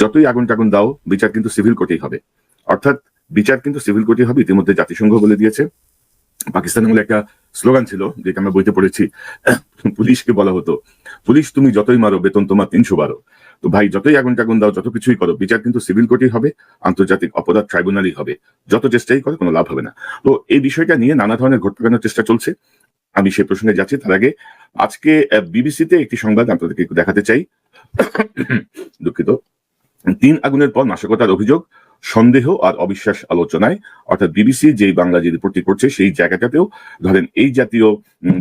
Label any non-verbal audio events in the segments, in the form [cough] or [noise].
যতই আগুন টাগুন দাও, বিচার কিন্তু সিভিল কোর্টেই হবে। অর্থাৎ বিচার কিন্তু সিভিল কোর্টে হবে। ইতিমধ্যে জাতিসংঘ বলে দিয়েছে। পাকিস্তান আমলে একটা স্লোগান ছিল, যেটা আমরা বইতে পড়েছি, পুলিশকে বলা হতো, পুলিশ তুমি যতই মারো, বেতন তোমার তিনশো বারো। তো ভাই, যতই আগুন টাগুন দাও, যত কিছুই করো, বিচার কিন্তু সিভিল কোর্টেই হবে, আন্তর্জাতিক অপরাধ ট্রাইব্যুনালই হবে। যত চেষ্টাই করে, কোনো লাভ হবে না। তো এই বিষয়টা নিয়ে নানা ধরনের ঘট পাকানোর চেষ্টা চলছে। আমি সেই প্রসঙ্গে যাচ্ছি। তার আগে আজকে বিবিসিতে একটি সংবাদ আপনাদেরকে একটু দেখাতে চাই। দুঃখিত। তিন আগুনের পর নাশকতার অভিযোগ, সন্দেহ আর অবিশ্বাস আলোচনায়। অর্থাৎ বিবিসি যে বাংলা যে রিপোর্টটি করছে, সেই জায়গাটাতেও ধরেন এই জাতীয়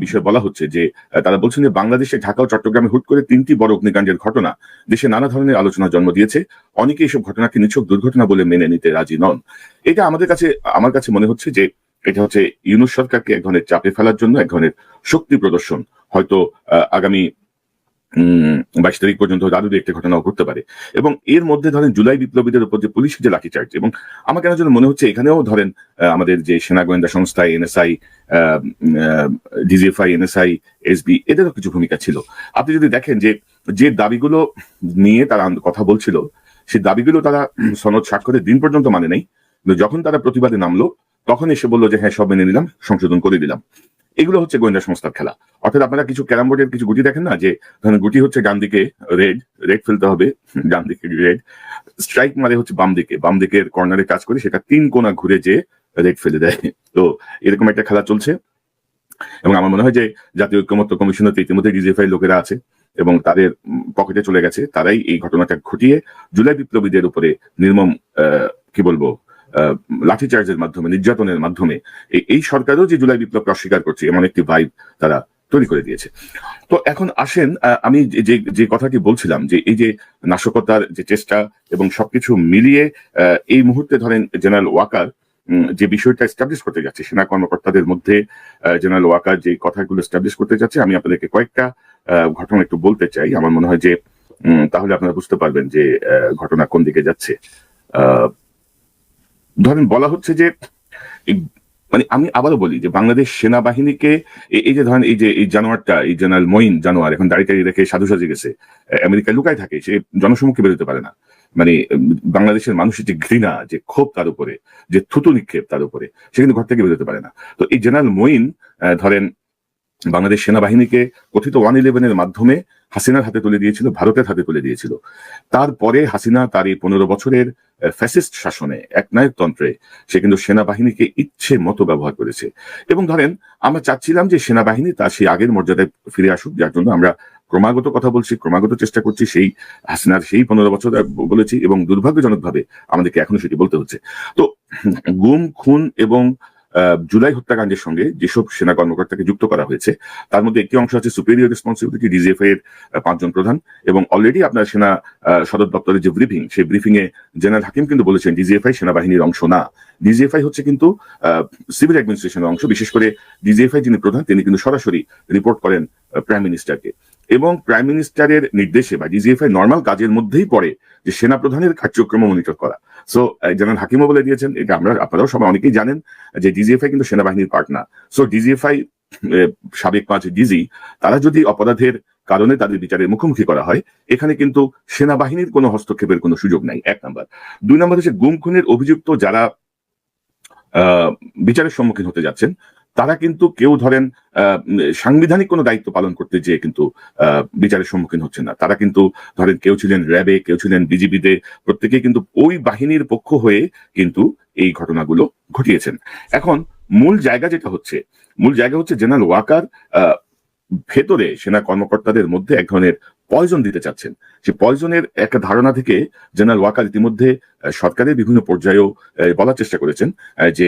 বিষয় বলা হচ্ছে যে তারা বলছেন যে বাংলাদেশে ঢাকা ও চট্টগ্রামে হুট করে তিনটি বড় অগ্নিকাণ্ডের ঘটনা। দেশে নানা ধরনের আলোচনা জন্ম দিয়েছে। অনেকে এইসব ঘটনাকে নিছক দুর্ঘটনা বলে মেনে নিতে রাজি নন। এটা আমাদের কাছে, আমার কাছে মনে হচ্ছে যে, এটা হচ্ছে ইউনুস সরকারকে এক ধরনের চাপে ফেলার জন্য, এক ধরনের শক্তি প্রদর্শন। হয়তো আগামী বাইশ তারিখ পর্যন্ত আরও দু একটি ঘটনাও ঘটতে পারে। এবং এর মধ্যে ধরেন জুলাই বিপ্লবীদের উপর যে পুলিশ যে লাঠিচার্জ এবং আমার কেন যেন মনে হচ্ছে এখানেও ধরেন আমাদের যে সেনা গোয়েন্দা সংস্থা এনএসআই ডিজিএফআই এনএসআই এসবি এদেরও কিছু ভূমিকা ছিল। আপনি যদি দেখেন যে যে দাবিগুলো নিয়ে তারা কথা বলছিল, সেই দাবিগুলো তারা সনদ স্বাক্ষরের দিন পর্যন্ত মানে নেই। যখন তারা প্রতিবাদে নামলো, তখন এসে বলল যে হ্যাঁ সব মেনে নিলাম, সংশোধন করে দিলাম। এগুলো হচ্ছে গোয়েন্দা সংস্থার খেলা। অর্থাৎ আপনারা কিছু ক্যারাম বোর্ডের কিছু গুটি দেখেন না? যে ধরেন গুটি হচ্ছে ডান দিকে রেড রেড ফেলতে হবে, [laughs] ডান দিকে রেড স্ট্রাইক মারে হচ্ছে বাম দিকে, বাম দিকের কর্নারে কাজ করে সেটা তিন কোনা ঘুরে যে রেড ফেলে দেয়। [laughs] তো এরকম একটা খেলা চলছে। এবং আমার মনে হয় যে জাতীয় ঐক্যমত্য কমিশনাতে ইতিমধ্যে ডিজিএফআই লোকেরা আছে এবং তাদের পকেটে চলে গেছে। তারাই এই ঘটনাটা ঘটিয়ে জুলাই বিপ্লবীদের উপরে নির্মম কি বলব লাঠিচার্জের মাধ্যমে নির্যাতনের মাধ্যমে এই- সরকারও যে জুলাই বিপ্লবকে অস্বীকার করছে এমন একটি ভাইব তারা তৈরি করে দিয়েছে। তো এখন আসেন আমি যে- যে কথাটি বলছিলাম যে এই যে নাশকতার যে চেষ্টা এবং সবকিছু মিলিয়ে এই মুহূর্তে ধরেন জেনারেল ওয়াকার যে বিষয়টা এস্টাবলিশ করতে যাচ্ছে সেনা কর্মকর্তাদের মধ্যে জেনারেল ওয়াকার যে কথাগুলো এস্টাবলিশ করতে যাচ্ছে আমি আপনাদেরকে কয়েকটা ঘটনা একটু বলতে চাই। আমার মনে হয় যে তাহলে আপনারা বুঝতে পারবেন যে ঘটনা কোন দিকে যাচ্ছে। আহ, ধরেন বলা হচ্ছে যে মানে আমি আবারও বলি যে বাংলাদেশ সেনাবাহিনীকে এই- যে ধরেন এই যে, এই জানোয়ারটা, এই জেনারেল মঈন জানোয়ার এখন দাঁড়িয়ে দাঁড়িয়ে রেখে সাধু সাজে গেছে আমেরিকায় লুকায় থাকে, সে জনসমুখে বেরোতে পারে না। মানে বাংলাদেশের মানুষের যে ঘৃণা, যে ক্ষোভ তার উপরে, যে থুতু নিক্ষেপ তার উপরে, সে কিন্তু ঘর থেকে বেরোতে পারে না। তো এই জেনারেল মঈন ধরেন বাংলাদেশ সেনাবাহিনীকে কথিত ওয়ান ইলেভেনের মাধ্যমে হাসিনার হাতে তুলে দিয়েছিল, ভারতের হাতে তুলে দিয়েছিল। তারপরে হাসিনা তার এই পনেরো বছরের ফ্যাসিস্ট শাসনে একনায়কতন্ত্রে সে কিন্তু সেনাবাহিনীকে ইচ্ছে মতো ব্যবহার করেছে। এবং ধরেন, আমরা চাচ্ছিলাম যে সেনাবাহিনী তার সেই আগের মর্যাদায় ফিরে আসুক, যার জন্য আমরা ক্রমাগত কথা বলছি, ক্রমাগত চেষ্টা করছি, সেই হাসিনার সেই পনেরো বছর বলেছি এবং দুর্ভাগ্যজনকভাবে আমাদেরকে এখনও সেটি বলতে হচ্ছে। তো, গুম, খুন এবং জুলাই হত্যাকাণ্ডের সঙ্গে যেসব সেনা কর্মকর্তাকে যুক্ত করা হয়েছে, তার মধ্যে একটি অংশ আছে সুপিরিয়র রেসপন্সিবিলিটি ডিজিএফআই এর পাঁচজন প্রধান এবং অলরেডি আপনার সেনা সদর দপ্তরের যে ব্রিফিং সেই ব্রিফিং এ জেনারেল হাকিম কিন্তু বলেছেন ডিজিএফআই সেনাবাহিনীর অংশ না। ডিজিএফআই হচ্ছে কিন্তু সিভিল অ্যাডমিনিস্ট্রেশনের অংশ। বিশেষ করে ডিজিএফআই যিনি প্রধান, তিনি কিন্তু সরাসরি রিপোর্ট করেন প্রাইম মিনিস্টারকে এবং প্রাইম মিনিস্টারের নির্দেশে বা ডিজিএফআই নর্মাল কাজের মধ্যেই পড়ে যে সেনা প্রধানের কার্যক্রম মনিটর করা। সো জেনারেল হাকিমও বলে দিয়েছেন, এটা আমরা, আপনারাও সবাই অনেকেই জানেন, যে ডিজিএফআই কিন্তু সেনাবাহিনীর পার্ট না। সো ডিজিএফআই সাবেক পাঁচ ডিজি তারা যদি অপরাধের কারণে তাদের বিচারের মুখোমুখি করা হয়, এখানে কিন্তু সেনাবাহিনীর কোনো হস্তক্ষেপের কোনো সুযোগ নাই, এক নাম্বার। দুই নাম্বার হচ্ছে গুম খুনের অভিযুক্ত যারা বিচারের সম্মুখীন হতে যাচ্ছেন তারা কিন্তু কেউ ধরেন সাংবিধানিক কোনো দায়িত্ব পালন করতে যেয়ে কিন্তু বিচারের সম্মুখীন হচ্ছেন না। তারা কিন্তু ধরেন কেউ ছিলেন র্যাবে, কেউ ছিলেন বিজিবিতে, প্রত্যেকেই কিন্তু ওই বাহিনীর পক্ষ হয়ে কিন্তু এই ঘটনাগুলো ঘটিয়েছেন। এখন মূল জায়গা যেটা হচ্ছে, মূল জায়গা হচ্ছে জেনারেল ওয়াকার ভেতরে সেনা কর্মকর্তাদের মধ্যে এক ধরনের পয়জন দিতে চাচ্ছেন। সে পয়জনের একটা ধারণা থেকে জেনারেল ওয়াকার ইতিমধ্যে সরকারের বিভিন্ন পর্যায়েও বলার চেষ্টা করেছেন যে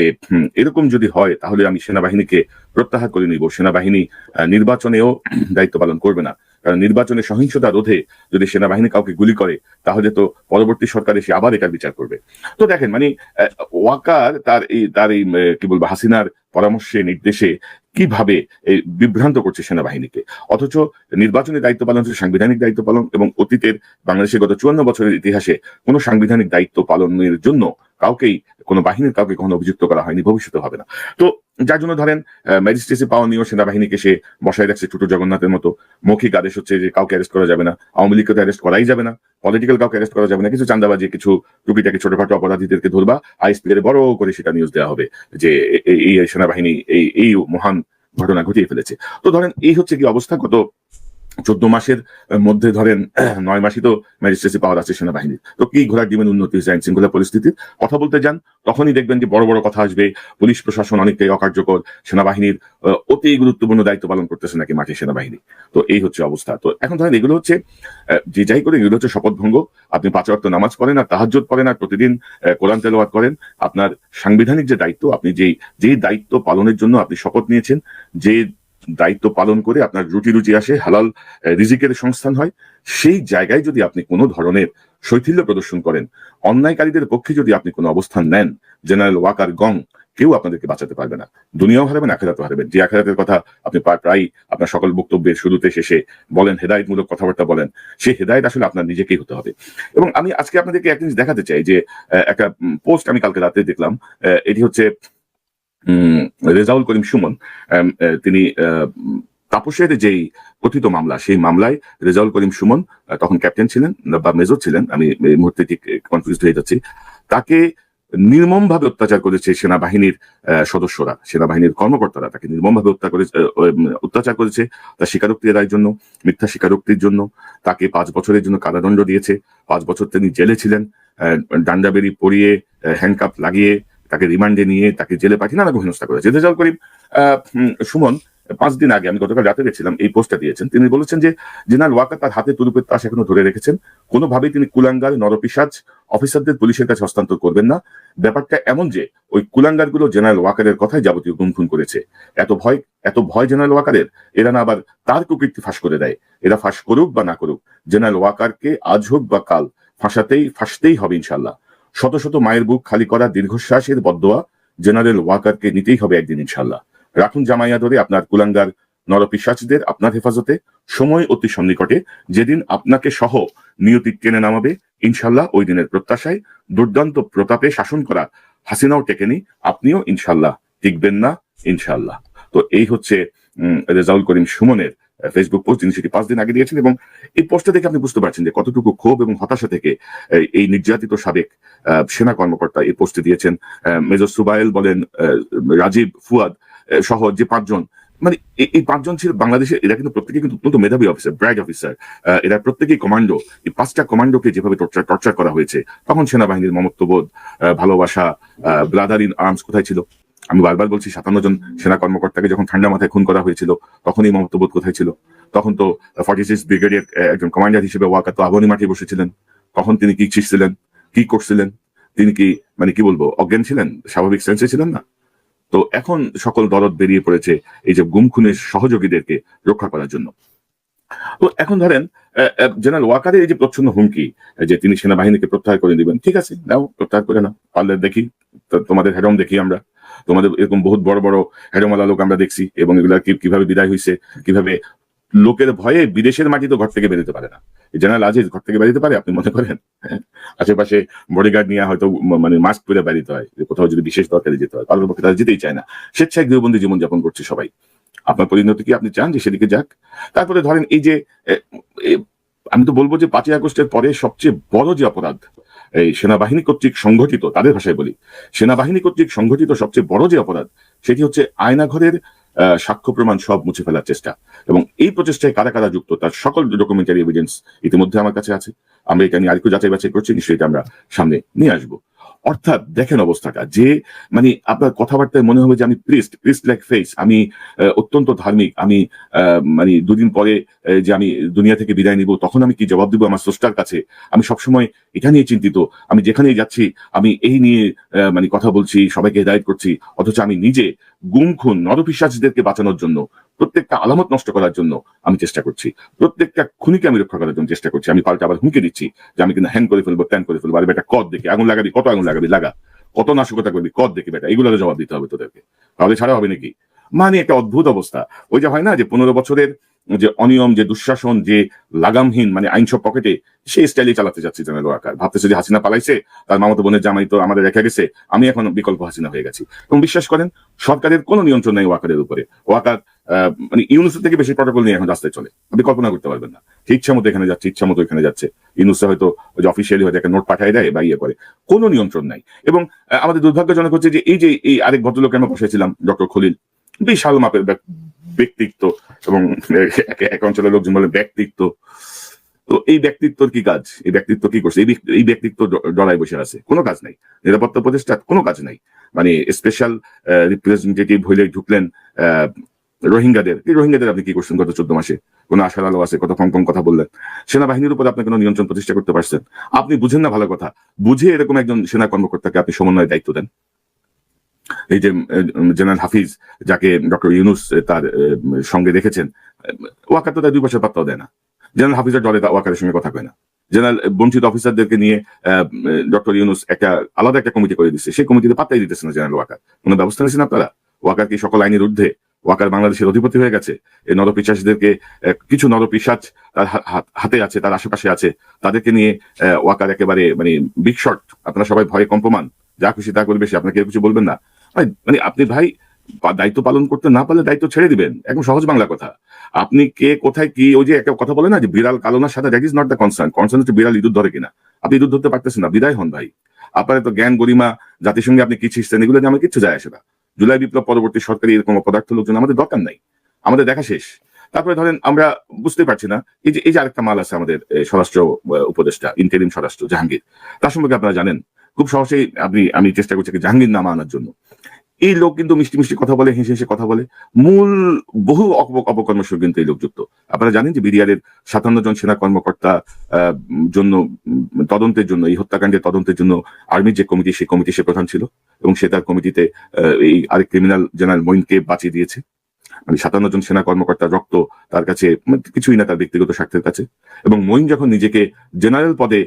এরকম যদি হয়, তাহলে আমি সেনাবাহিনীকে প্রত্যাহার করে নিব। সেনাবাহিনী নির্বাচনেও [clears throat] দায়িত্ব পালন করবে না। কারণ নির্বাচনে সহিংসতা রোধে যদি সেনাবাহিনী কাউকে গুলি করে, তাহলে তো পরবর্তী সরকার এসে আবার এটার বিচার করবে। তো দেখেন মানে ওয়াকার তার এই তার এই কি বলব, হাসিনার পরামর্শে, নির্দেশে কীভাবে এই বিভ্রান্ত করছে সেনাবাহিনীকে? অথচ নির্বাচনের দায়িত্ব পালন হচ্ছে সাংবিধানিক দায়িত্ব পালন এবং অতীতের বাংলাদেশের গত চুয়ান্ন বছরের ইতিহাসে কোনো সাংবিধানিক দায়িত্ব পালনের জন্য কাউকেই কোনো বাহিনীর কাউকে কখনো অভিযুক্ত করা হয়নি, ভবিষ্যতে হবে না। তো যার জন্য ধরেন ম্যাজিস্ট্রেসি পাওয়ার নিয়েও সেনাবাহিনীকে সে বসায় রাখছে ছোট জগন্নাথের মতো। মৌখিক আদেশ হচ্ছে যে কাউকে অ্যারেস্ট করা যাবে না। আওয়ামী লীগকে তো অ্যারেস্ট করাই যাবে না। পলিটিক্যাল কাউকে অ্যারেস্ট করা যাবে না। কিছু চান্দাবাজি কিছু টুকিটাকি, ছোটখাটো অপরাধীদেরকে ধরবা। আইএসপি এর বড় করে সেটা নিউজ দেওয়া হবে যে এই সেনাবাহিনী এই এই মহান ঘটনা ঘটিয়ে ফেলেছে। তো ধরেন, এই হচ্ছে কি অবস্থা? গত চোদ্দ মাসের মধ্যে ধরেন নয় মাসই তো ম্যাজিস্ট্রেসি পাওয়ার আছে সেনাবাহিনীর। তো কি ঘোড়ার ডিমের উন্নতি হয়েছে আইন শৃঙ্খলা পরিস্থিতির? কথা বলতে যান, তখনই দেখবেন যে বড় বড় কথা আসবে, পুলিশ প্রশাসন অনেকটাই অকার্যকর, সেনাবাহিনীর অতি গুরুত্বপূর্ণ দায়িত্ব পালন করতেছে নাকি মাঠে সেনাবাহিনী। তো এই হচ্ছে অবস্থা। তো এখন ধরেন এগুলো হচ্ছে যে যাই করে এগুলো হচ্ছে শপথ ভঙ্গ আপনি পাঁচ ওয়াক্ত নামাজ পড়েন আর তাহাজ্জুদ পড়েন আর প্রতিদিন কোরআন তেলাওয়াত করেন। আপনার সাংবিধানিক যে দায়িত্ব, আপনি যেই যেই দায়িত্ব পালনের জন্য আপনি শপথ নিয়েছেন, যে দায়িত্ব পালন করে আপনার রুটি রুজি আসে, হালাল রিজিকের সংস্থান হয়, সেই জায়গায় যদি আপনি কোনো ধরনের শৈথিল্য প্রদর্শন করেন, অন্যায়কারীদের পক্ষে যদি আপনি কোনো অবস্থান নেন, জেনারেল ওয়াকার গং, কেউ আপনাদেরকে বাঁচাতে পারবে না। দুনিয়াও হারাবেন, আখেরাতও হারাবেন। যে আখেরাতের কথা আপনি প্রায় আপনার সকল বক্তব্যের শুরুতে, শেষে বলেন, হেদায়তমূলক কথাবার্তা বলেন, সেই হেদায়ত আসলে আপনার নিজেকেই হতে হবে। এবং আমি আজকে আপনাদেরকে এক জিনিস দেখাতে চাই যে একটা পোস্ট আমি কালকে রাতে দেখলাম এটি হচ্ছে রেজাউল করিম সুমন তিনি তাপসের যেই কথিত মামলা, সেই মামলায় রেজাউল করিম সুমন তখন ক্যাপ্টেন ছিলেন বা মেজর ছিলেন, আমি এই মুহূর্তে ঠিক কনফিউজ হয়ে যাচ্ছি, তাকে নির্মমভাবে অত্যাচার করেছে সেনাবাহিনীর সদস্যরা, সেনাবাহিনীর কর্মকর্তারা, তাকে নির্মমভাবে করে অত্যাচার করেছে তার স্বীকারোক্তি এর জন্য, মিথ্যা স্বীকারোক্তির জন্য, তাকে পাঁচ বছরের জন্য কারাদণ্ড দিয়েছে, পাঁচ বছর তিনি জেলে ছিলেন ডান্ডাবেরি ডান্ডা বেরি পরিয়ে হ্যান্ডকাপ লাগিয়ে তাকে রিমান্ডে নিয়ে তাকে জেলে পাঠিয়ে নানা হেনস্থা করেছে। রেজাউল করিম সুমন, পাঁচ দিন আগে, আমি গতকাল রাতে গেছিলাম, এই পোস্টটা দিয়েছেন। তিনি বলেছেন যে, জেনারেল ওয়াকার তার হাতে তুরুপের তাস এখনও ধরে রেখেছেন। কোনোভাবেই তিনি কুলাঙ্গার, নরপিসাজ, অফিসারদের পুলিশের কাছে হস্তান্তর করবেন না। ব্যাপারটা এমন যে, ওই কুলাঙ্গারগুলো জেনারেল ওয়াকারের কথাই যাবতীয় গুমখুন করেছে। এত ভয় এত ভয় জেনারেল ওয়াকারের, এরা না আবার তার কুকীর্তি ফাঁস করে দেয়। এরা ফাঁস করুক বা না করুক, জেনারেল ওয়াকারকে আজ হোক বা কাল, ফাঁসাতেই, ফাঁসতেই হবে ইনশাল্লাহ শত শত মায়ের বুক খালি করা দীর্ঘশ্বাসের বদোয়া জেনারেল ওয়াকারকে নিতেই হবে একদিন ইনশাল্লাহ রাখুন জামাইয়া ধরে আপনার কুলাঙ্গার নরপিসাচদের আপনার হেফাজতে। সময় অতি সন্নিকটে, যেদিন আপনাকে সহ নিয়তি টেনে নামাবে ইনশাল্লাহ ওই দিনের প্রত্যাশায় দুর্দান্ত প্রতাপে শাসন করা হাসিনাও টেকেনি আপনিও ইনশাল্লাহ টিকবেন না ইনশাল্লাহ তো এই হচ্ছে রেজাউল করিম সুমনের ফেসবুক পোস্ট যিনি সেটি পাঁচ দিন আগে দিয়েছেন এবং এই পোস্টটা দেখে আপনি বুঝতে পারছেন যে কতটুকু ক্ষোভ এবং হতাশা থেকে এই- নির্যাতিত সাবেক সেনা কর্মকর্তা এই পোস্টে দিয়েছেন। মেজর সুবাইল বলেন রাজীব, ফুয়াদ সহ যে পাঁচজন মানে এই- পাঁচজন ছিল বাংলাদেশে, এরা কিন্তু প্রত্যেকে কিন্তু অত্যন্ত মেধাবী অফিসার ব্র্যাগ অফিসার এরা প্রত্যেকেই কমান্ডো এই পাঁচটা কমান্ডোকে যেভাবে টর্চার টর্চার করা হয়েছে, তখন সেনাবাহিনীর মমত্ববোধ ভালোবাসা ব্রাদার ইন আর্মস কোথায় ছিল? আমি বারবার বলছি, সাতান্ন জন সেনা কর্মকর্তাকে যখন ঠান্ডা মাথায় খুন করা হয়েছিল তখন এই মমত্ববোধ কোথায় ছিল? তখন তো ফর্টি সিক্স ব্রিগেডের একজন কমান্ডার হিসেবে ওয়াকা তো আবনি মাঠে বসেছিলেন। তখন তিনি কি ছিলেন কি করছিলেন? তিনি কি মানে কি বলব, অজ্ঞান ছিলেন? স্বাভাবিক সেন্সে ছিলেন না? তো এখন সকল দরদ বেরিয়ে পড়েছে এই যে গুম খুনের সহযোগীদেরকে রক্ষা করার জন্য। তো এখন ধরেন জেনারেল ওয়াকারের এই যে প্রচ্ছন্ন হুমকি, যে তিনি সেনাবাহিনীকে প্রত্যাহার করে দিবেন, ঠিক আছে, নাও, প্রত্যাহার করে নাও, পারলে দেখি তোমাদের হেডম দেখি আমরা। তোমাদের এরকম বহুত বড় বড় হেডমালা লোক আমরা দেখছি এবং এগুলা কীভাবে বিদায় হয়েছে কীভাবে লোকের ভয়ে বিদেশের মাটি তো ঘর থেকে বেরোতে পারে না। জেনারেল আজিজ ঘর থেকে বেরোতে পারে, আপনি মনে করেন? হ্যাঁ? আশেপাশে বডিগার্ড নিয়ে হয়তো মানে মাস্ক পরে বেরিতে হয়, কোথাও যদি বিশেষ দরকারে যেতে হয় কারোর পক্ষে তারা যেতেই চায় না। স্বেচ্ছায় গৃহবন্দী জীবনযাপন করছে সবাই। আপনার পরিণতি কি আপনি চান যে সেদিকে যাক? তারপরে ধরেন এই যে আমি তো বলব যে পাঁচই আগস্টের পরে সবচেয়ে বড় যে অপরাধ এই সেনাবাহিনী কর্তৃক সংঘটিত, তাদের ভাষায় বলি, সেনাবাহিনী কর্তৃক সংঘটিত সবচেয়ে বড় যে অপরাধ, সেটি হচ্ছে আয়নাঘরের সাক্ষ্য প্রমাণ সব মুছে ফেলার চেষ্টা। এবং এই প্রচেষ্টায় কারা কারা যুক্ত, তার সকল ডকুমেন্টারি এভিডেন্স ইতিমধ্যে আমার কাছে আছে। আমরা এটা নিয়ে আরেকটু যাচাই বাছাই করছি, নিশ্চয়ই আমরা সামনে নিয়ে আসব। অর্থাৎ দেখেন অবস্থাটা, যে মানে আপনার কথাবার্তায় মনে হবে যে আমি প্রিস্ট প্রিস্ট লাইক ফেস আমি অত্যন্ত ধার্মিক, আমি মানে দুদিন পরে যে আমি দুনিয়া থেকে বিদায় নিব, তখন আমি কি জবাব দিব আমার স্রষ্টার কাছে? আমি সবসময় এটা নিয়ে চিন্তিত, আমি যেখানেই যাচ্ছি, আমি এই নিয়ে মানে কথা বলছি, সবাইকে হেদায়ত করছি, অথচ আমি নিজে গুম খুন নরপিসাচদেরকে বাঁচানোর জন্য, প্রত্যেকটা আলামত নষ্ট করার জন্য আমি চেষ্টা করছি। প্রত্যেকটা খুনিকে আমি রক্ষা করার জন্য চেষ্টা করছি। আমি পাল্টা আবার হুমকে দিচ্ছি যে আমি কিন্তু হ্যান্ড করে ফেলব ট্যান করে ফেলব, আরে বেটা কদ দেখে, আগুন লাগাবি, কত আগুন লাগাবি, লাগা। কত নাশকতা করবি, কদ দেখে বেটা এগুলোর জবাব দিতে হবে তোদেরকে। তাহলে ছাড়া হবে নাকি? মানে একটা অদ্ভুত অবস্থা। ওই যে হয় না যে পনেরো বছরের যে অনিয়ম, যে দুঃশাসন, যে লাগামহীন মানে আইন সব পকেটে, সেই স্টাইলে চালাতে যাচ্ছে জেনারেল ওয়াকার। ভাবতেছে যে হাসিনা পালাইছে, তার মামাতো বোনের জামাই তো আমাদের রেখে গেছে, আমি এখন বিকল্প হাসিনা হয়ে গেছি। এবং বিশ্বাস করেন, সরকারের কোনো নিয়ন্ত্রণ নেই ওয়াকারের উপরে। ওয়াকার মানে ইউনুস থেকে বেশি প্রটোকল নিয়ে এখন রাস্তায় চলে। আপনি কল্পনা করতে পারবেন না। ইচ্ছা মতো এখানে যাচ্ছে, ইচ্ছা মতো এখানে যাচ্ছে। ইউনুসে হয়তো যে অফিসিয়ালি হয়তো একটা নোট পাঠিয়ে দেয় বা ইয়ে করে। কোনো নিয়ন্ত্রণ নাই। এবং আমাদের দুর্ভাগ্যজনক হচ্ছে যে এই যে এই আরেক ভদ্রলোক আমরা বসেছিলাম ডক্টর খলিল, বিশাল মাপের ব্যক্তিত্ব এবং এক- অঞ্চলের লোকজন বলে ব্যক্তিত্ব। তো এই ব্যক্তিত্বর কি কাজ? এই ব্যক্তিত্ব কি করছে? এই ব্যক্তিত্ব ড- ডরায় বসে আছে। কোনো কাজ নাই। নিরাপত্তা উপদেষ্টা কোনো কাজ নাই। মানে স্পেশাল রিপ্রেজেন্টেটিভ হইলে ঢুকলেন রোহিঙ্গাদের। এই রোহিঙ্গাদের আপনি কি করছেন গত চোদ্দ মাসে? কোনো আশার আলো আছে? কত কম কম কথা বললেন। সেনাবাহিনীর উপর আপনি কোনো নিয়ন্ত্রণ প্রতিষ্ঠা করতে পারছেন? আপনি বুঝেন না ভালো কথা। বুঝে এরকম একজন সেনা কর্মকর্তাকে আপনি সমন্বয় দায়িত্ব দেন। এই যে জেনারেল হাফিজ যাকে ডক্টর ইউনুস তার সঙ্গে রেখেছেন ওয়াকার তো তার দুই বছর পাত্তাও দেয় না। জেনারেল হাফিজের দলে ওয়াকারের সঙ্গে কথা কয় না। জেনারেল বঞ্চিত অফিসারদেরকে নিয়ে ডক্টর ইউনুস একটা আলাদা একটা কমিটি করে দিচ্ছে সেই কমিটিতে পাত্তাই দিতেছে না জেনারেল ওয়াকার কোনো ব্যবস্থা নিয়েছেন আপনারা? ওয়াকার কি সকল আইনের ঊর্ধ্বে? ওয়াকার বাংলাদেশের অধিপতি হয়ে গেছে? এই নরপিশাসীদেরকে কিছু নরপিশাচ তার হাতে আছে, তার আশেপাশে আছে, তাদেরকে নিয়ে ওয়াকার একেবারে মানে বিগ শট। আপনারা সবাই ভয়ে কম্পমান। যা খুশি তা করবে, সে আপনাকে কিছু বলবেন না। মানে আপনি ভাই দায়িত্ব পালন করতে না পারলে দায়িত্ব ছেড়ে দিবেন। একদম সহজ বাংলা কথা। আপনি কে, কোথায়, কি, ওই যে একটা কথা বলে না যে, বিড়াল কালোনার সাথে that is not the concern concern হচ্ছে বিড়াল ইঁদুর ধরে কিনা। আপনি ইঁদুর ধরতে পারতেছেন না, বিদায় হন ভাই। আপনার তো জ্ঞান, গরিমা, জাতিসংঘে আপনি কি ছিঁড়ছেন এগুলো আমার কিছু যায় আসে না। জুলাই বিপ্লব পরবর্তী সরকারি এরকম অপদার্থ লোকজন আমাদের দরকার নাই। আমাদের দেখা শেষ। তারপরে ধরেন আমরা বুঝতে পারছি না, এই যে এই যে আরেকটা মাল আছে আমাদের স্বরাষ্ট্র উপদেষ্টা ইন্টারিম স্বরাষ্ট্র, জাহাঙ্গীর। তার সম্পর্কে আপনারা জানেন। খুব সহজেই আপনি, আমি চেষ্টা করছি জাহাঙ্গীর নামা আনার জন্য। এই লোক কিন্তু মিষ্টি মিষ্টি কথা বলে, হেসে হেসে কথা বলে। মূল, বহু অপ- অপকর্মের সঙ্গে কিন্তু এই লোক যুক্ত। আপনারা জানেন যে বিডিআরের সাতান্ন জন সেনা কর্মকর্তা জন্য, তদন্তের জন্য, এই হত্যাকাণ্ডের তদন্তের জন্য আর্মির যে কমিটি, সেই কমিটি সে প্রধান ছিল এবং সে তার কমিটিতে এই আরেক ক্রিমিনাল জেনারেল মইনকে বাঁচিয়ে দিয়েছে। মানে সাতান্ন জন সেনা কর্মকর্তার রক্ত তার কাছে মানে কিছুই না তার ব্যক্তিগত স্বার্থের কাছে। এবং মইন যখন নিজেকে জেনারেল পদে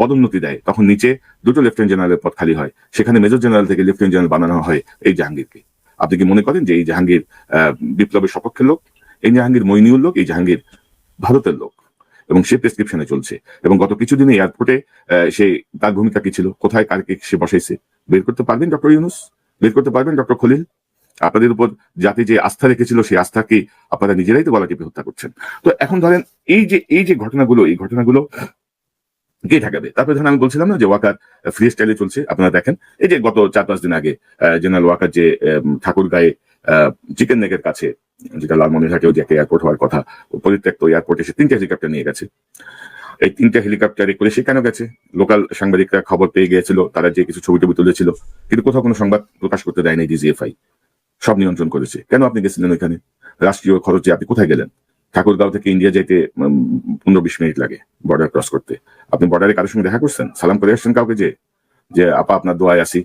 পদোন্নতি দেয়, তখন নিচে দুটো লেফটেন্যান্ট জেনারেলের পদ খালি হয়। সেখানে মেজর জেনারেল থেকে লেফটেন্যান্ট জেনারেল বানানো হয় এই জাহাঙ্গীরকে। আপনি কি মনে করেন যে এই জাহাঙ্গীর বিপ্লবের সপক্ষের লোক? এই জাহাঙ্গীর মইনিউল লোক, এই জাহাঙ্গীর ভারতের লোক। এবং সে প্রেসক্রিপশনে চলছে। এবং গত কিছুদিনে এয়ারপোর্টে সে তার ভূমিকা কি ছিল? কোথায় কারকে সে বসাইছে? বের করতে পারবেন ডক্টর ইউনুস? বের করতে পারবেন ডক্টর খলিল? আপনাদের উপর জাতি যে আস্থা রেখেছিল, সেই আস্থাকে আপনারা নিজেরাই তো গলা টিপে হত্যা করছেন। তো এখন ধরেন এই যে এই যে ঘটনাগুলো, এই ঘটনাগুলো কে ঠেকাবে? তারপরে ধরেন আমি বলছিলাম না যে ওয়াকার ফ্রি স্টাইলে চলছে, আপনারা দেখেন। এই যে গত চার পাঁচ দিন আগে জেনারেল ওয়াকার যে ঠাকুর গায়ে চিকেন নেকের কাছে, যেটা লালমনিরহাটেও যে একটা এয়ারপোর্ট হওয়ার কথা, পরিত্যক্ত এয়ারপোর্টে সে তিনটা হেলিকপ্টার নিয়ে গেছে। এই তিনটা হেলিকপ্টারে করে সে কেন গেছে। লোকাল সাংবাদিকরা খবর পেয়ে গিয়েছিল, তারা যে কিছু ছবি টবি তুলেছিল, কিন্তু কোথাও কোনো সংবাদ প্রকাশ করতে দেয়নি ডিজিএফআই সব নিয়ন্ত্রণ করেছে। কেন আপনি গেছিলেন ওইখানে? রাষ্ট্রীয় খরচে আপনি কোথায় গেলেন? ঠাকুরগাঁও থেকে ইন্ডিয়া উম, পনেরো বিশ মিনিট লাগে বর্ডার ক্রস করতে। আপনি বর্ডারে কারোর সঙ্গে দেখা করছেন? সালাম করে আসছেন কাউকে যে যে আপা আপনার দোয়ায় আসি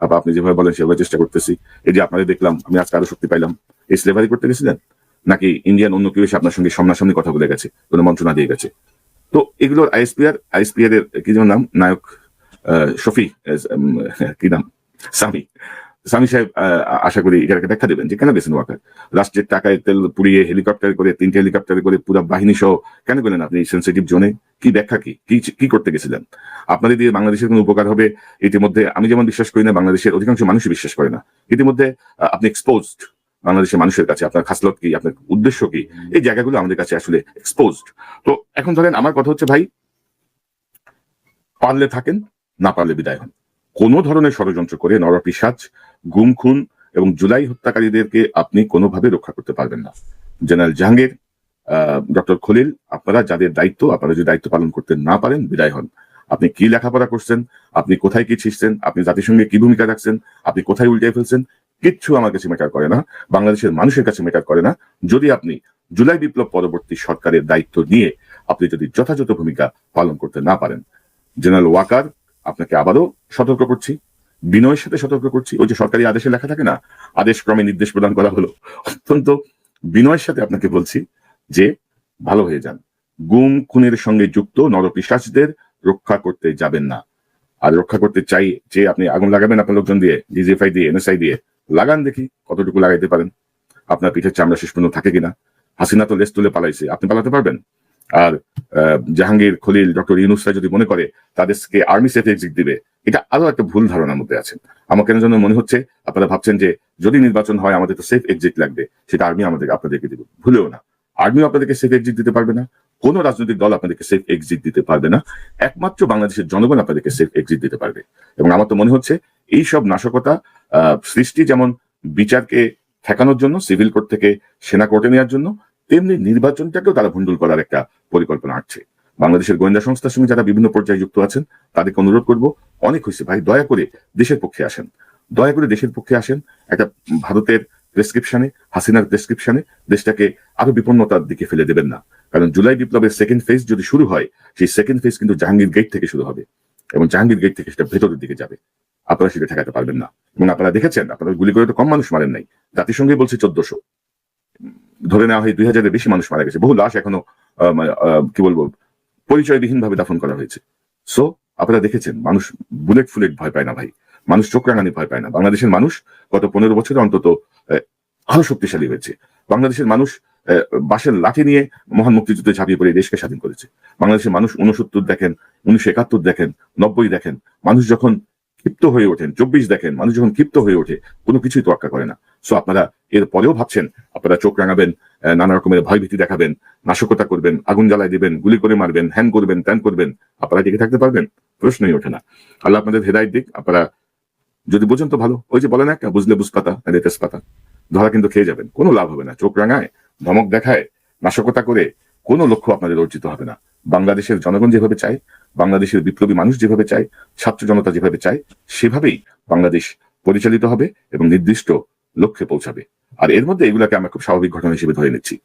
আপা আপনি যেভাবে বলেন সেভাবে চেষ্টা করতেছি। এই যে আপনাদের দেখলাম আমি আজকে আরও শক্তি পাইলাম। এই স্লেভারি করতে গেছিলেন? নাকি ইন্ডিয়ান অন্য কেউ এসে আপনার সঙ্গে সামনাসামনি কথা বলে গেছে কোনো মন্ত্রণা দিয়ে গেছে? তো এগুলোর আইএসপিআর আইএসপিআর এর কি যেন নাম? নায়ক শফি কি নাম? সামি। সামি সাহেব আশা করি এটাকে দেখা দেবেন যে কেন গেছেন ওয়াকার? রাষ্ট্রের টাকায় তেল পুড়িয়ে হেলিকপ্টার করে, তিনটে হেলিকপ্টার করে পুরো বাহিনী সহ কেন গেলেন আপনি সেন্সিটিভ জোনে কি ব্যাখ্যা কি? কি- করতে গেছিলেন? আপনাদের দিয়ে বাংলাদেশের কোনো উপকার হবে? ইতিমধ্যে আমি যেমন বিশ্বাস করি না, বাংলাদেশের অধিকাংশ মানুষই বিশ্বাস করে না। ইতিমধ্যে আপনি এক্সপোজড বাংলাদেশের মানুষের কাছে, আপনার খাসলত কি, আপনার উদ্দেশ্য কি? এই জায়গাগুলো আমাদের কাছে আসলে এক্সপোজড তো এখন ধরেন আমার কথা হচ্ছে, ভাই, পারলে থাকেন, না পারলে বিদায় হন। কোনো ধরনের ষড়যন্ত্র করে নরপিসাজ গুম খুন এবং জুলাই হত্যাকারীদেরকে আপনি কোনোভাবে রক্ষা করতে পারবেন না। জেনারেল জাহাঙ্গীর ডক্টর খলিল, আপনারা যাদের দায়িত্ব, আপনারা যদি দায়িত্ব পালন করতে না পারেন, বিদায় হন। আপনি কি লেখাপড়া করছেন? আপনি কোথায় কি ছিঁড়ছেন আপনি জাতিসংঘে কি ভূমিকা রাখছেন? আপনি কোথায় উল্টে ফেলছেন? কিচ্ছু আমার কাছে মেটার করে না। বাংলাদেশের মানুষের কাছে মেটার করে না। যদি আপনি জুলাই বিপ্লব পরবর্তী সরকারের দায়িত্ব নিয়ে আপনি যদি যথাযথ ভূমিকা পালন করতে না পারেন, জেনারেল ওয়াকার আপনাকে আবারও সতর্ক করছি। বিনয়ের সাথে সতর্ক করছি। ওই যে সরকারি আদেশে লেখা থাকে না, আদেশ ক্রমে নির্দেশ প্রদান করা হলো। অত্যন্ত বিনয়ের সাথে আপনাকে বলছি যে, ভালো হয়ে যান। গুম খুনের সঙ্গে যুক্ত নরপিশাচদের রক্ষা করতে যাবেন না। আর রক্ষা করতে চাই যে, আপনি আগুন লাগাবেন আপনার লোকজন দিয়ে ডিজিএফআই দিয়ে এনএসআই দিয়ে, লাগান দেখি কতটুকু লাগাইতে পারেন। আপনার পিঠের চামড়া শেষ পর্যন্ত থাকে কিনা? হাসিনা তো লেস তুলে পালাইছে। আপনি পালাতে পারবেন? আর জাহাঙ্গীর খলিল, ডক্টর ইউনুসরা যদি মনে করে, তাদেরকে আর্মি সেফ এক্সিট দিবে, এটা আরও একটা ভুল ধারণার মধ্যে আছে আমার কেন যেন মনে হচ্ছে, আপনারা ভাবছেন যে যদি নির্বাচন হয়, আমাদের তো সেফ এক্সিট লাগবে, সেটা আর্মি আমাদের, আপনাদেরকে দিবে। ভুলেও না। আর্মিও আপনাদেরকে সেফ এক্সিট দিতে পারবে না, কোন রাজনৈতিক দল আপনাদেরকে সেফ এক্সিট দিতে পারবে না, একমাত্র বাংলাদেশের জনগণ আপনাদেরকে সেফ এক্সিট দিতে পারবে। এবং আমার তো মনে হচ্ছে, এই সব নাশকতা সৃষ্টি যেমন বিচারকে ঠেকানোর জন্য সিভিল কোর্ট থেকে সেনা কোর্টে নেওয়ার জন্য তেমনি নির্বাচনটাকেও তারা ভণ্ডুল করার একটা পরিকল্পনা আটছে বাংলাদেশের গোয়েন্দা সংস্থার সঙ্গে যারা বিভিন্ন পর্যায়ে যুক্ত আছেন, তাদেরকে অনুরোধ করব, অনেক হয়েছে ভাই, দয়া করে দেশের পক্ষে আসেন। দয়া করে দেশের পক্ষে আসেন, একটা ভারতের প্রেসক্রিপশনে হাসিনার প্রেসক্রিপশনে দেশটাকে আরও বিপন্নতার দিকে ফেলে দেবেন না। কারণ জুলাই বিপ্লবের সেকেন্ড ফেজ যদি শুরু হয়, সেই সেকেন্ড ফেজ কিন্তু জাহাঙ্গীর গেট থেকে শুরু হবে এবং জাহাঙ্গীর গেট থেকে সেটা ভেতরের দিকে যাবে। আপনারা সেটা ঠেকাতে পারবেন না। এবং আপনারা দেখেছেন, আপনারা গুলি করে তো কম মানুষ মারেন নাই। জাতিসংঘে বলছে চোদ্দশো। ধরে নেওয়া হয় দুই হাজারের বেশি মানুষ মারা গেছে। বহু লাশ এখনও মানে, কি বলব পরিচয়বিহীন ভাবে দাফন করা হয়েছে। সো আপনারা দেখেছেন মানুষ বুলেট ফুলেট ভয় পায় না ভাই। মানুষ চোখ রাঙানি ভয় পায় না। বাংলাদেশের মানুষ গত পনেরো বছরে অন্তত আরও শক্তিশালী হয়েছে। বাংলাদেশের মানুষ বাঁশের লাঠি নিয়ে মহান মুক্তিযুদ্ধে ঝাঁপিয়ে পড়ে দেশকে স্বাধীন করেছে। বাংলাদেশের মানুষ উনসত্তর দেখেন উনিশশো একাত্তর দেখেন নব্বই দেখেন। মানুষ যখন ক্ষিপ্ত হয়ে ওঠেন। চব্বিশ দেখেন, মানুষ যখন ক্ষিপ্ত হয়ে ওঠে, কোনো কিছুই তোয়াক্কা করে না। সো আপনারা এর পরেও ভাবছেন, আপনারা চোখ রাঙাবেন নানা রকমের ভয়ভীতি দেখাবেন, নাশকতা করবেন, আগুন জ্বালায় দিবেন, গুলি করে মারবেন, হ্যান করবেন, ত্যান করবেন, আপনারা টিকে থাকতে পারবেন? প্রশ্নই ওঠে না। আল্লাহ আপনাদের হেদায়ত দিক, আপনারা যদি বোঝেন তো ভালো। ওই যে বলে না একটা, বুঝলে বুঝপাতা পাতা। ধরা কিন্তু খেয়ে যাবেন, কোনো লাভ হবে না। চোখ রাঙায়, ধমক দেখায়, নাশকতা করে, কোনো লক্ষ্য আপনাদের অর্জিত হবে না। বাংলাদেশের জনগণ যেভাবে চায় বাংলাদেশের বিপ্লবী মানুষ যেভাবে চায়, ছাত্র জনতা যেভাবে চায়, সেভাবেই বাংলাদেশ পরিচালিত হবে এবং নির্দিষ্ট লক্ষ্যে পৌঁছাবে। আর এর মধ্যে এগুলাকে আমরা খুব স্বাভাবিক ঘটনা হিসেবে ধরে নিচ্ছি।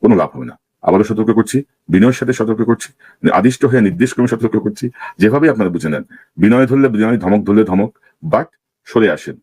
কোনো লাভ হবে না। আবারও সতর্ক করছি, বিনয়ের সাথে সতর্ক করছি, আদিষ্ট হয়ে নির্দেশ ক্রমে সতর্ক করছি। যেভাবে আপনারা বুঝে নেন, বিনয় ধরলে বিনয়, ধমক ধরলে ধমক, বাট সরে আসেন।